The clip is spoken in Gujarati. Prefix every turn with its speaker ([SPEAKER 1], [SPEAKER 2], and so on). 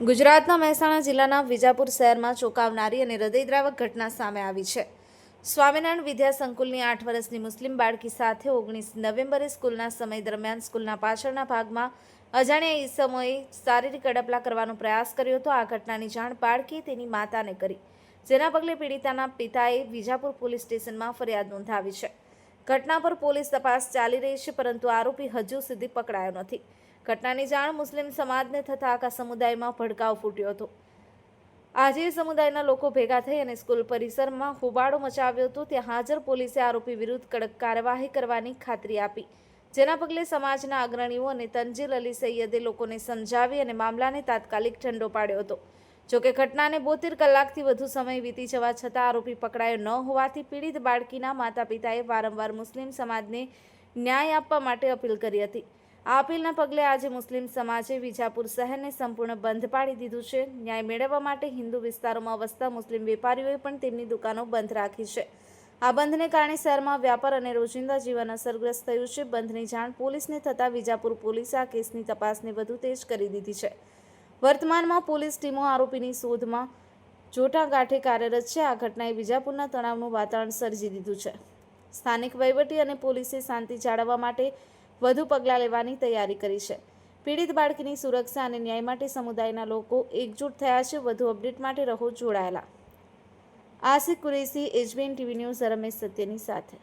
[SPEAKER 1] ગુજરાતના મહેસાણા જિલ્લાના વિજાપુર શહેરમાં ચોંકાવનારી અને હૃદયદ્રાવક ઘટના સામે આવી છે. સ્વામિનારાયણ વિદ્યા સંકુલની આઠ વર્ષની મુસ્લિમ બાળકી સાથે ઓગણીસ નવેમ્બરે સ્કૂલના સમય દરમિયાન સ્કૂલના પાછળના ભાગમાં અજાણ્યા ઈસમોએ શારીરિક અડપલા કરવાનો પ્રયાસ કર્યો હતો. આ ઘટનાની જાણ બાળકીએ તેની માતાને કરી. જેના પગલે પીડિતાના પિતાએ વિજાપુર પોલીસ સ્ટેશનમાં ફરિયાદ નોંધાવી છે. ઘટના પર પોલીસ તપાસ ચાલી રહી છે, પરંતુ આરોપી હજુ સુધી પકડાયો નથી. ઘટનાની જાણ મુસ્લિમ સમાજને થતાં આખા સમુદાયમાં ભડકાવ ફૂટ્યો હતો. આજે સમુદાયના લોકો ભેગા થઈ અને સ્કૂલ પરિસરમાં હોબાળો મચાવ્યો હતો. ત્યાં હાજર પોલીસે આરોપી વિરુદ્ધ કડક કાર્યવાહી કરવાની ખાતરી આપી. જેના પગલે સમાજના અગ્રણીઓ અને તંજીલ અલી સૈયદે લોકોને સમજાવી અને મામલાને તાત્કાલિક ઠંડો પાડ્યો હતો. જોકે ઘટનાને બોતેર કલાકથી વધુ સમય વીતી જવા છતાં આરોપી પકડાયો ન હોવાથી પીડિત બાળકીના માતા પિતાએ વારંવાર મુસ્લિમ સમાજને ન્યાય આપવા માટે અપીલ કરી હતી. આ અપીલના પગલે આજે મુસ્લિમ સમાજે વિજાપુર શહેરને સંપૂર્ણ બંધ પાડી દીધું છે. ન્યાય મેળવવા માટે હિન્દુ વિસ્તારોમાં વસતા મુસ્લિમ વેપારીઓએ પણ તેમની દુકાનો બંધ રાખી છે. આ બંધને કારણે શહેરમાં વ્યાપાર અને રોજિંદા જીવન અસરગ્રસ્ત થયું છે. બંધની જાણ પોલીસને થતાં વિજાપુર પોલીસે આ કેસની તપાસને વધુ તેજ કરી દીધી છે. વર્તમાનમાં પોલીસ ટીમો આરોપીની શોધમાં જોટા ગાંઠે કાર્યરત છે. આ ઘટનાએ વિજાપુરના તણાવનું વાતાવરણ સર્જી દીધું છે. સ્થાનિક વહીવટી અને પોલીસે શાંતિ જાળવવા માટે વધુ પગલાં લેવાની તૈયારી કરી છે. પીડિત બાળકીની સુરક્ષા અને ન્યાય માટે સમુદાયના લોકો એકજૂટ થયા છે. વધુ અપડેટ માટે રહો જોડાયેલા. Aasik Qureshi, HBN TV news, Ramesh સત્યની સાથે.